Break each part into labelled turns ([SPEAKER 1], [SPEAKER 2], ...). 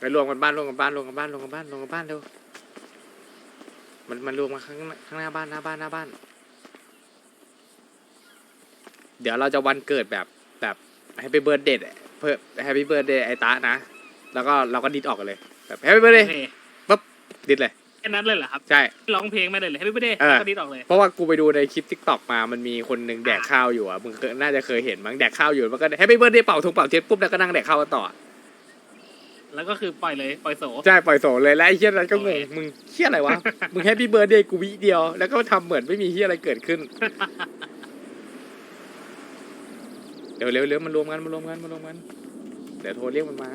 [SPEAKER 1] ไปรวมกันบ้านรวมกันบ้านรวมกันบ้านรวมกันบ้านรวมกันบ้านเร็วมันมันรวมมาข้างหน้าข้างหน้าบ้านหน้าบ้านหน้าบ้าน เดี๋ยวเราจะวันเกิดแบบแบบแฮปปี้เบิร์ดเดย์เพื่อแฮปปี้เบิร์ดเดย์ไอ้ตานะ แล้วก็เราก็ดิดออกกันเลย แบบแฮปปี้เบิร์ดเด
[SPEAKER 2] โอ
[SPEAKER 1] ย์
[SPEAKER 2] เค
[SPEAKER 1] ปุ๊บดิดเลย
[SPEAKER 2] แค่นั้นเลยเหรอครับ
[SPEAKER 1] ใช่
[SPEAKER 2] ร้องเพลงไม่ได้เลยให้พี่เด้
[SPEAKER 1] เออ
[SPEAKER 2] ก็ดีดออกเลย
[SPEAKER 1] เพราะว่ากูไปดูในคลิปทิกตอกมามันมีคนหนึ่งแดกข้าวอยู่อะมึงเคยน่าจะเคยเห็นมั้งแดกข้าวอยู่มันก็แฮปปี้เบิร์ดเดย์เป่าถุงเป่าเช็ดปุ๊บแล้วก็นั่งแดกข้าวกันต่อ
[SPEAKER 2] แล้วก็คือปล่อยเลยปล่อยโส
[SPEAKER 1] ใช่ปล่อยโสเลยแล้วไอ้เฮียนั้นก็ง
[SPEAKER 2] โองเค
[SPEAKER 1] มึงเฮียอะไรวะ มึงแฮปปี้เบิร์ดเดย์กูวิเดียว แล้วก็ทำเหมือนไม่มีเฮียอะไรเกิดขึ้นเร็วเร็วเร็วมันรวมกันมารวมกันมารวมกันเดี๋ยวโทรเรียกมันมา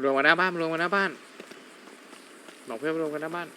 [SPEAKER 1] รวมกันหน้าบ้านรวมกันหน้าบ้านบอกเพื่อนรวมกันหน้าบ้าน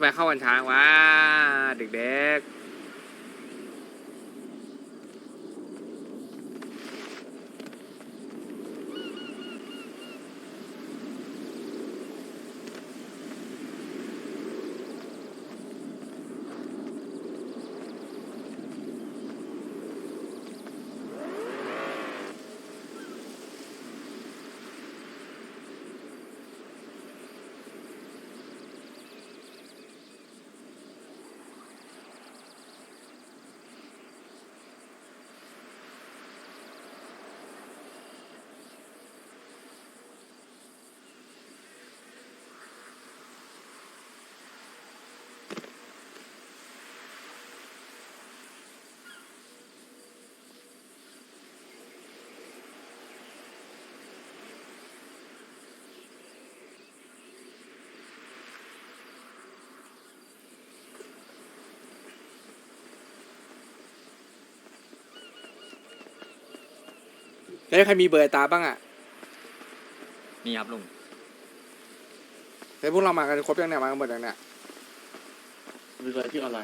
[SPEAKER 1] ทำไมเข้าวันช้างวะเด็กๆ เฮ้ยใครมีเบอร์ไอ้ตาบ้างอะ
[SPEAKER 3] นี่ครับลุง
[SPEAKER 1] เฮ้ยพวกเรามากันครบยังเนี่ยมากันหมดยังเนี่ย
[SPEAKER 4] มีอะไรที่อะไร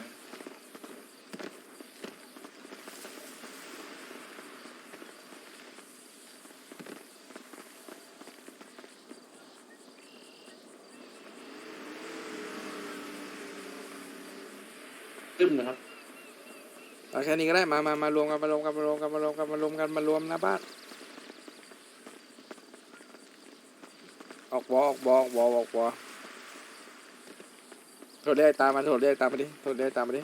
[SPEAKER 4] ตึ้มนะครับ
[SPEAKER 1] เอาแค่นี้ก็ได้มามามารวมกันมารวมกันมารวมกันมารวมกันมารวมกันมารวมหน้าบ้าน ออกบอออกบอออกบอออกบอโทรเรียกตามมาโทรเรียกตามมาดิโทรเรียกตามมาดิ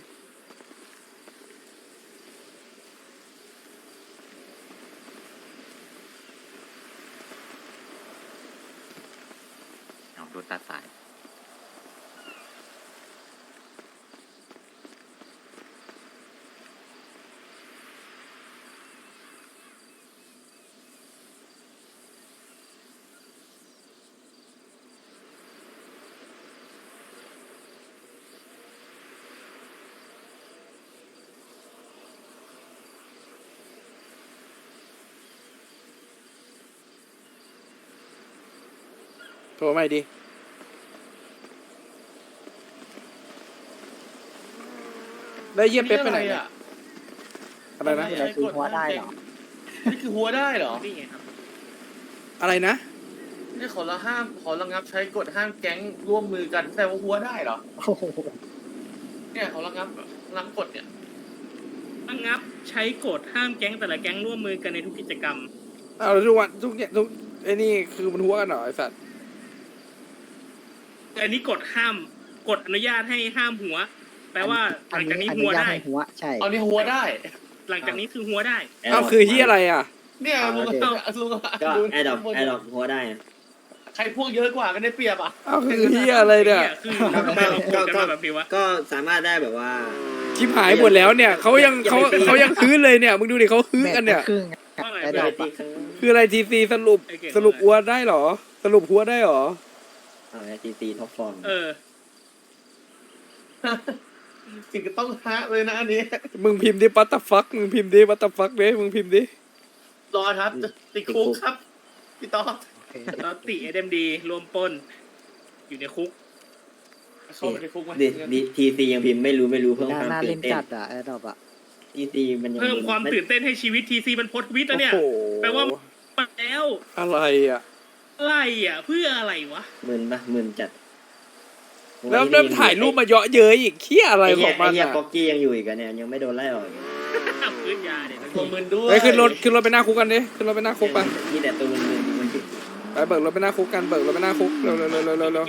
[SPEAKER 1] ทรมาดิได้วเยี่ยมเป๊ปไปไหนเนี่ย
[SPEAKER 4] อะ
[SPEAKER 1] อะไรนะ
[SPEAKER 4] ใช้กดหัวได้เหรอ นี่คือหัวได้เหรอ
[SPEAKER 2] นี่ไงครับ
[SPEAKER 1] อะไรนะ
[SPEAKER 4] นี่ขอละห้ามขอระงับใช้กฎห้ามแก๊งร่วมมือกันแต่ว่าหัวได้เหรอ เนี่ยขอระงับระงับกฎเนี่ย
[SPEAKER 2] ระงับใช้กฎห้ามแก๊งแต่ละแก๊งร่วมมือกันในทุกกิจกรรม
[SPEAKER 1] เอาแล้วทุกวันทุกอย่างทุกไอ้นี่คือมันหัวกันเหรอไอ้สัตว์
[SPEAKER 2] แต่อันนี้กฎห้ามกฎอนุญาตให้ห้ามหัว แปลว่าหลังจากนี้หัวได้
[SPEAKER 5] หัวใช่
[SPEAKER 4] เอานี่หัวได้
[SPEAKER 2] หลังจากนี้คือหัวได้
[SPEAKER 1] เอาคือที่อะไรอะ
[SPEAKER 4] เนี่ยลุง
[SPEAKER 5] เอา
[SPEAKER 4] ลุง
[SPEAKER 6] ก็
[SPEAKER 4] ลุง
[SPEAKER 6] แอดดอกแอดดอกหัวได้อะ
[SPEAKER 4] ใครพวกเยอะกว่ากันได้เปรียบอะ
[SPEAKER 1] เอาคือที่อะไรเนี่ย
[SPEAKER 2] คือทำไมเราพูดกันมาแบบนี้วะ
[SPEAKER 6] ก็สามารถได้แบบว่า
[SPEAKER 1] ชิบหายหมดแล้วเนี่ยเขายังเขาเขายังฮื้อเลยเนี่ยมึงดูดิเขาฮื้อกันเนี่ย
[SPEAKER 5] ครึ่ง
[SPEAKER 2] ว่าไง
[SPEAKER 5] ไอ้
[SPEAKER 6] เว
[SPEAKER 5] ดอ
[SPEAKER 6] ลากตีครั้ง
[SPEAKER 1] คืออะไรทีซีสรุป
[SPEAKER 2] ไอ้เก่ง
[SPEAKER 1] สรุปอัวได้เหรอ สรุปหัวได้เหรอ
[SPEAKER 6] อะไรตีตีท็อปฟอร์ม
[SPEAKER 2] เออ
[SPEAKER 4] สิ่งก็ต้องฮะเลยนะอันนี้
[SPEAKER 1] มึงพิมพ์ดิปัตตฟักมึงพิมพ์ดิปัตตฟักเด้มึงพิมพ์ดิ
[SPEAKER 4] รอครับ ติดคุกครับ พี่ต๊อบ
[SPEAKER 2] แล้วติเอ็มดีรวมปล้น อยู่ในคุก
[SPEAKER 4] เข้าไปในคุกไหม
[SPEAKER 6] ดิดิทีซียังพิมพ์ไม่รู้ไม่รู้เพิ่ม
[SPEAKER 5] หน้า
[SPEAKER 6] ความ
[SPEAKER 5] หน้า
[SPEAKER 6] ตื่
[SPEAKER 5] เล่
[SPEAKER 6] น
[SPEAKER 5] น
[SPEAKER 6] เต้น
[SPEAKER 5] จัดอะไอ้ดอกอะ
[SPEAKER 6] ทีซีมันยัง
[SPEAKER 2] เพิ่มความตื่นเต้นให้ชีวิตทีซีมันโพสต์ทวิตแล้วเนี่ย
[SPEAKER 1] โอ้โห
[SPEAKER 2] แปลว่ามาแล้ว
[SPEAKER 1] อะไรอะ
[SPEAKER 2] อะไรอะ เพื่ออะไรวะ
[SPEAKER 6] หมื่นปะหมื่นจัด
[SPEAKER 1] แล้วเริ่มถ่ายรูปมาเยอะเย้ยอีกเคี้ยอะไร
[SPEAKER 6] ไอ้
[SPEAKER 1] ข
[SPEAKER 6] เหี้
[SPEAKER 1] อยงมั
[SPEAKER 6] ไอ้
[SPEAKER 1] น
[SPEAKER 6] เหี้ย
[SPEAKER 1] อะ
[SPEAKER 6] ป๊อกกี้ยังอยู่อีกอะเนี่ยยังไม่โดนไล่ออกอีก
[SPEAKER 2] พื้นยาเนี่ยนะ
[SPEAKER 4] ตัวมึนด้วย
[SPEAKER 1] เฮ้ยขึ้นรถขึ้นรถไปหน้าคุกกันดิขึ้นรถไปหน้าคุกไป
[SPEAKER 6] นี่แต่ตัวมันมึนมันคิด
[SPEAKER 1] ไปเบิกรถไปหน้าคุกกันเบิกรถไปหน้าคุกเร็วเร็วเร็วเร็วเร็วเร็ว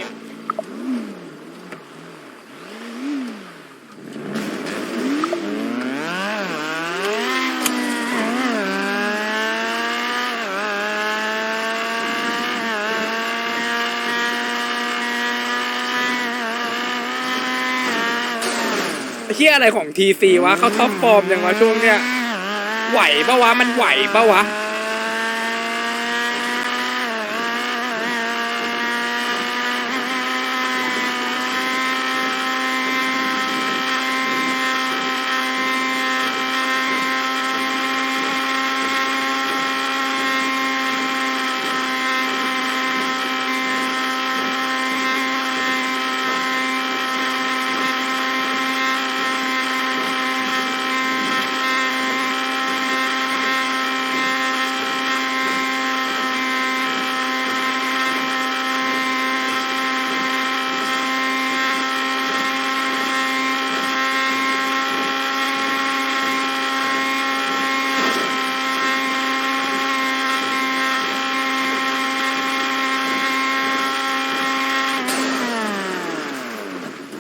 [SPEAKER 1] เฮียอะไรของทีซีวะเขาท็อปฟอร์มยังวะช่วงเนี้ยไหวปะวะมันไหวปะวะ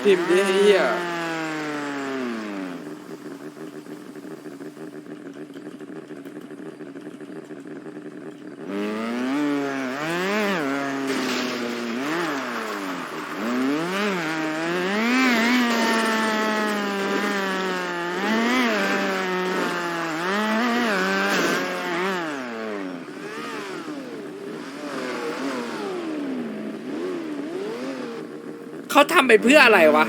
[SPEAKER 1] พิมพ์ดิเฮีย เขาทำไปเพื่ออะไรวะ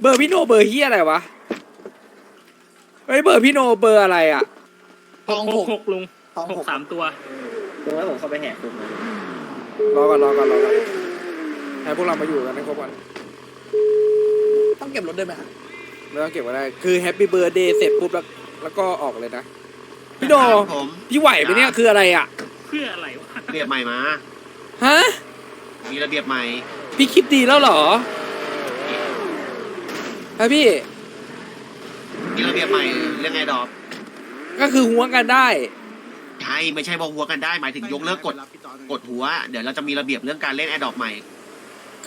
[SPEAKER 1] เบอร์พี่โนเบอร์เฮียอะไรวะเฮ้ยเบอร์พี่โนเบอร์อะไรอะ
[SPEAKER 2] หกหกหกลุง
[SPEAKER 5] ต้อง
[SPEAKER 2] ห
[SPEAKER 5] ห
[SPEAKER 2] ก
[SPEAKER 5] ก
[SPEAKER 2] สามตัว
[SPEAKER 6] ตรงนั้นผมเข้าไปแหกคุกนะ
[SPEAKER 1] รอก่อนรอก่อนรอก่อนให้พวกเรามาอยู่กันให้ครบก่อนต้องเก็บรถด้วยไหมไม่ต้องเก็บก็ได้ คือแฮปปี้เบ t ร์ a เดย์เสร็จปุ๊บแล้วแล้วก็ออกเลยนะ พี่โน
[SPEAKER 7] ผม
[SPEAKER 1] พี่ไหวไหมเนี่ยคืออะไรอะ
[SPEAKER 2] เพื่ออะไรวะ
[SPEAKER 7] ระเบียบใหม่มา
[SPEAKER 1] ฮะ
[SPEAKER 7] มีระเบียบใหม่
[SPEAKER 1] พี่คิดดีแล้วเหรอฮะพี่
[SPEAKER 7] มีระเบียบใหม่เรื่องไงดอก
[SPEAKER 1] ก็คือหัวกันได้
[SPEAKER 7] ใช่ไม่ใช่บอกหัวกันได้หมายถึงยกเลิกกฎกฎหัว เดี๋ยวเราจะมีระเบียบเรื่องการเล่นแอดดอกใหม่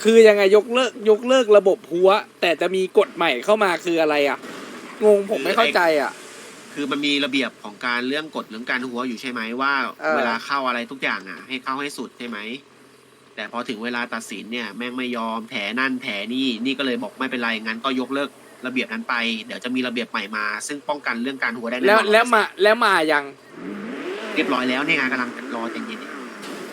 [SPEAKER 1] คือยังไงยกเลิกยกเลิกระบบหัว แต่จะมีกฎใหม่เข้ามาคืออะไรอะ งงผมไม่เข้าใจอะ
[SPEAKER 7] คือมันมีระเบียบของการเรื่องกฎเรื่องการหัวอยู่ใช่ไหมว่า
[SPEAKER 1] เออ
[SPEAKER 7] เวลาเข้าอะไรทุกอย่างอะ ให้เข้าให้สุดใช่ไหม แต่พอถึงเวลาตัดสินเนี่ยแม่งไม่ยอมแถนั่นแถนี่นี่ก็เลยบอกไม่เป็นไรงั้นก็ยกเลิกระเบียบนั้นไป เดี๋ยวจะมีระเบียบใหม่มา ซึ่งป้องกันเรื่องการหัวได้น่น
[SPEAKER 1] แล้ว
[SPEAKER 7] อน
[SPEAKER 1] แล้วมาแล้วมายัง
[SPEAKER 7] เรียบร้อยแล้วเนี่ยไงกำลังรอใจเย็น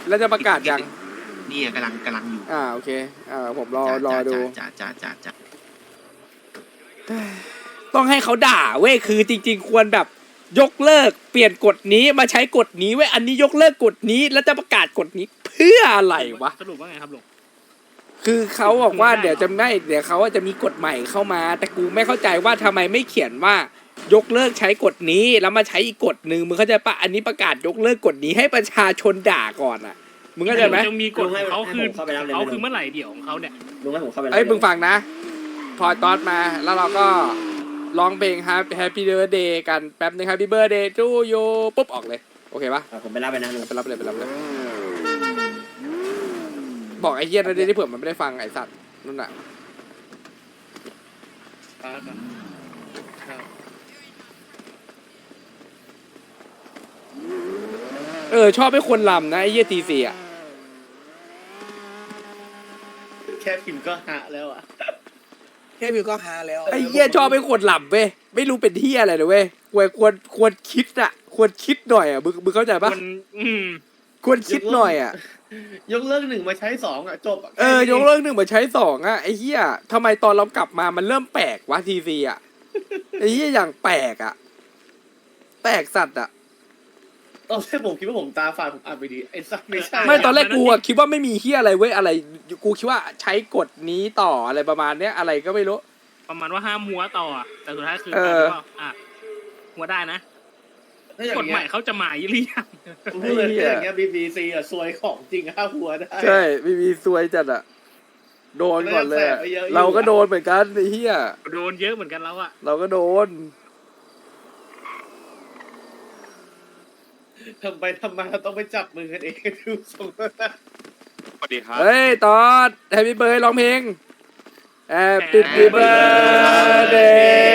[SPEAKER 1] แล้วจะประกาศยัง
[SPEAKER 7] ๆนี่ไงกำลังกำลังอยู่
[SPEAKER 1] อ่าโอเคอ่าผมรอ
[SPEAKER 7] จ้ะ
[SPEAKER 1] รอ
[SPEAKER 7] จ้ะ
[SPEAKER 1] ดู
[SPEAKER 7] จ้าจ้าจ้าจ้า
[SPEAKER 1] ต้องให้เขาด่าเว้ยคือจริง ๆ ควรแบบยกเลิกเปลี่ยนกฎนี้มาใช้กฎนี้ไว้ยอันนี้ยกเลิกกฎนี้แล้วจะประกาศกฎนี้ เพื่ออะไรวะ
[SPEAKER 2] สรุปว่าไงครับลุง
[SPEAKER 1] คือเขาบอกว่า
[SPEAKER 2] ไม่ได้
[SPEAKER 1] เดี๋ยวจะไม่เดี๋ยวเขาจะมีกฎใหม่เข้ามา แต่กูไม่เข้าใจว่าทำไมไม่เขียนว่ายกเลิกใช้กฎนี้แล้วมาใช้อีกกฎหนึ่งมึงเข้าใจปะอันนี้ประกาศยกเลิกกฎนี้ให้ประชาชนด่าก่อนอะมึงเข้าใจไหม
[SPEAKER 2] ยังมีกฎของเขาคือเขาคือเมื่อไหร่เดี๋ยวของเขาเนี่ย
[SPEAKER 6] ลุงให้ผมเข้าไปรับ
[SPEAKER 1] เอ้ยมึงฟังนะ พอตอดมาแล้วเราก็ร้องเพลง Happy Happy Birthday กันแป๊บนึง Happy Birthday to you ปุ๊บออกเลย โอเคปะ
[SPEAKER 6] อะผมไปรับไปนะลุง
[SPEAKER 1] ไปรับเลยไปรับเลย บอกไอ้เหี้ยนั่นดิที่เผื่อมันไม่ได้ฟังไอ้สัตว์นั่นน่ะเออชอบให้คนลำนะไอ้เหี้ยทีซีอะ
[SPEAKER 4] แค่พิมพ์ก็หะแล้วอะ
[SPEAKER 5] แค่วิวก็ฮาแล้ว
[SPEAKER 1] ไอ้เหี้ยชอบให้คนลำเว้ยไม่รู้เป็นที่อะไรเลยเว้ยควรควรควรคิดอะ ควรคิดหน่อยอะมึงมึงเข้าใจปะ
[SPEAKER 2] คนอืม
[SPEAKER 1] ควรคิดหน่อยอะ
[SPEAKER 4] ยกเลิกหนึ่งมาใช้สองอะจบะ
[SPEAKER 1] เออ ยกเลิกหนึ่งมาใช้สองอะไอ้เหี้ยทำไมตอนเรากลับมามันเริ่มแปลกวะทีซีอะไอ้เหี้ยอย่างแปลกอะ แปลกสัตว์อะ
[SPEAKER 4] ตอนแรกผมคิดว่าผมตาฝาดผมอ่านไปดีไอ้สักไม่ใช่
[SPEAKER 1] ไม่ตอนแรกกูอะคิดว่าไม่มีเหี้ยอะไรเว้ยอะไร กูคิดว่าใช้กฎนี้ต่ออะไรประมาณเนี้ยอะไรก็ไม่รู้
[SPEAKER 2] ประมาณว่าห้ามหัวต่ออะแต่สุดท้ายคือ
[SPEAKER 1] เออ
[SPEAKER 2] กลายเป็นว่าอะหัวได้นะ
[SPEAKER 4] ถ้าอย่าง
[SPEAKER 2] กฎใหม่
[SPEAKER 4] เงี้ย
[SPEAKER 2] เขาจะมาอีหรือยัง
[SPEAKER 4] ผมพูดเลยถ้าอย่างเงี้ย BBC อะซวยของจริงห้าหัวได้
[SPEAKER 1] ใช่ไม่มีซวยจัดอะโดนก่อนเลยอะ
[SPEAKER 4] แล้วยังแสบไปเยอะอยู่
[SPEAKER 1] เราก็โดนเหมือนกันไอ้เหี้ย
[SPEAKER 2] โดนเยอะเหมือนกันแล้วอะ
[SPEAKER 1] เราก็โดน
[SPEAKER 4] ทำไปทำมาเราต้องไปจับมือกันเองดูทรงแล้วนะ
[SPEAKER 8] สวัสดีครับ
[SPEAKER 1] เฮ้ย ตอดแฮปปี้เบิร์ดร้องเพลง Happy birthday